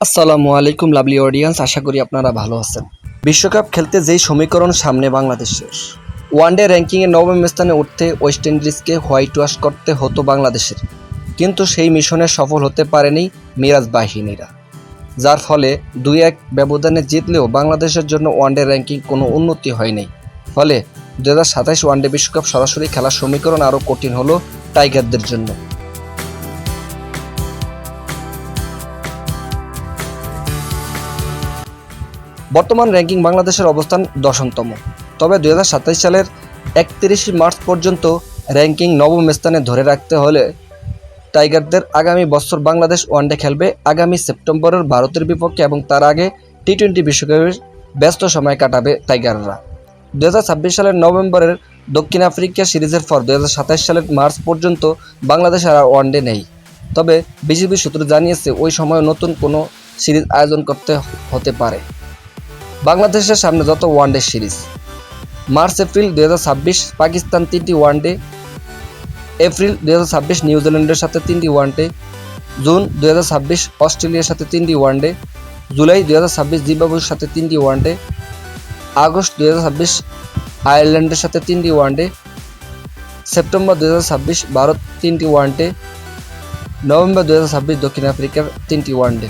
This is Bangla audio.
আসসালামু আলাইকুম লাভলি অডিয়েন্স আশা করি আপনারা ভালো আছেন। বিশ্বকাপ খেলতে যেই সমীকরণ সামনে বাংলাদেশের ওয়ানডে র্যাঙ্কিংয়ে নবম স্থানে উঠতে ওয়েস্ট ইন্ডিজকে হোয়াইট ওয়াশ করতে হতো বাংলাদেশের। কিন্তু সেই মিশনে সফল হতে পারেনি মিরাজ বাহিনীরা। যার ফলে দুই এক ব্যবধানে জিতলেও বাংলাদেশের জন্য ওয়ানডে র্যাঙ্কিং কোনো উন্নতি হয়নি। ফলে দু হাজার সাতাইশ ওয়ানডে বিশ্বকাপ সরাসরি খেলার সমীকরণ আরও কঠিন হলো টাইগারদের জন্য। বর্তমান র্যাঙ্কিং বাংলাদেশের অবস্থান দশমতম। তবে দু হাজার সাতাশ সালের একত্রিশে মার্চ পর্যন্ত র্যাঙ্কিং নবম স্থানে ধরে রাখতে হলে টাইগারদের আগামী বছর বাংলাদেশ ওয়ানডে খেলবে আগামী সেপ্টেম্বরের ভারতের বিপক্ষে এবং তার আগে টি টোয়েন্টি বিশ্বকাপের ব্যস্ত সময় কাটাবে টাইগাররা। দু হাজার ছাব্বিশ সালের নভেম্বরের দক্ষিণ আফ্রিকা সিরিজের পর দু হাজার সাতাশ সালের মার্চ পর্যন্ত বাংলাদেশ আর ওয়ানডে নেই। তবে বিসিবি সূত্র জানিয়েছে, ওই সময় নতুন কোনো সিরিজ আয়োজন করতে হতে পারে। বাংলাদেশের সামনে যত ওয়ানডে সিরিজ মার্চ এপ্রিল দু হাজার ছাব্বিশ পাকিস্তান তিনটি ওয়ানডে এপ্রিল দু হাজার ছাব্বিশ নিউজিল্যান্ডের সাথে তিনটি ওয়ানডে জুন দু হাজার ছাব্বিশ অস্ট্রেলিয়ার সাথে তিনটি ওয়ানডে জুলাই দু জিম্বাবুয়ের সাথে তিনটি ওয়ানডে আগস্ট দু হাজার ছাব্বিশ আয়ারল্যান্ডের সাথে তিনটি ওয়ানডে সেপ্টেম্বর দু হাজার ছাব্বিশ ভারত তিনটি ওয়ানডে নভেম্বর দু হাজার ছাব্বিশ দক্ষিণ আফ্রিকার তিনটি ওয়ানডে